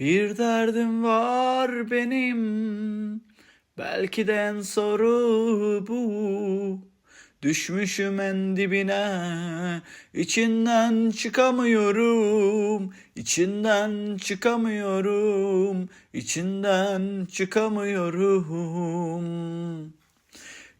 Bir derdim var benim, belki de en zoru bu. Düşmüşüm en dibine, içinden çıkamıyorum, içinden çıkamıyorum, içinden çıkamıyorum.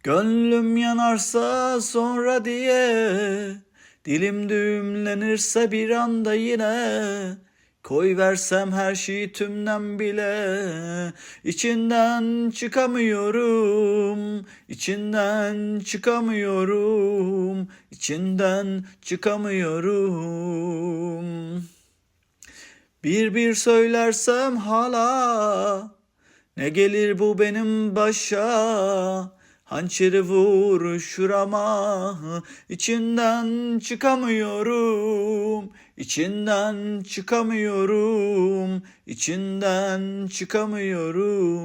Gönlüm yanarsa sonra diye Dilim düğümlenirse bir anda yine Koy versem her şeyi tümden bile içinden çıkamıyorum. İçinden çıkamıyorum içinden çıkamıyorum. Bir bir söylersem hala ne gelir bu benim başa Hançeri vur şurama içinden çıkamıyorum. İçinden çıkamıyorum içinden çıkamıyorum.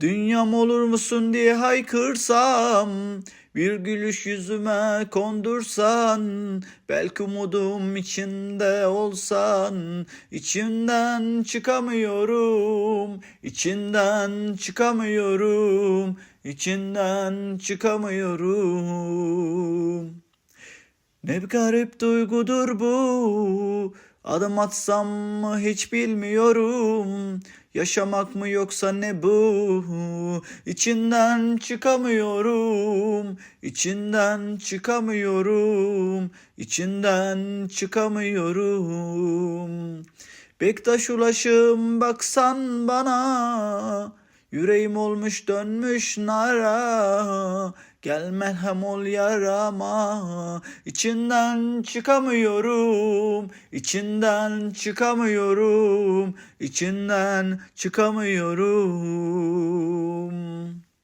Dünyam olur musun diye haykırsam bir gülüş yüzüme kondursan Belki umudum içinde olsan içinden çıkamıyorum içinden çıkamıyorum içinden çıkamıyorum. Ne bir garip duygudur bu Adım atsam mı hiç bilmiyorum Yaşamak mı yoksa ne bu? İçinden çıkamıyorum, içinden çıkamıyorum, içinden çıkamıyorum. Bektaş ulaşım baksan bana, yüreğim olmuş dönmüş nara. Gel merhem ol yarama içinden çıkamıyorum içinden çıkamıyorum içinden çıkamıyorum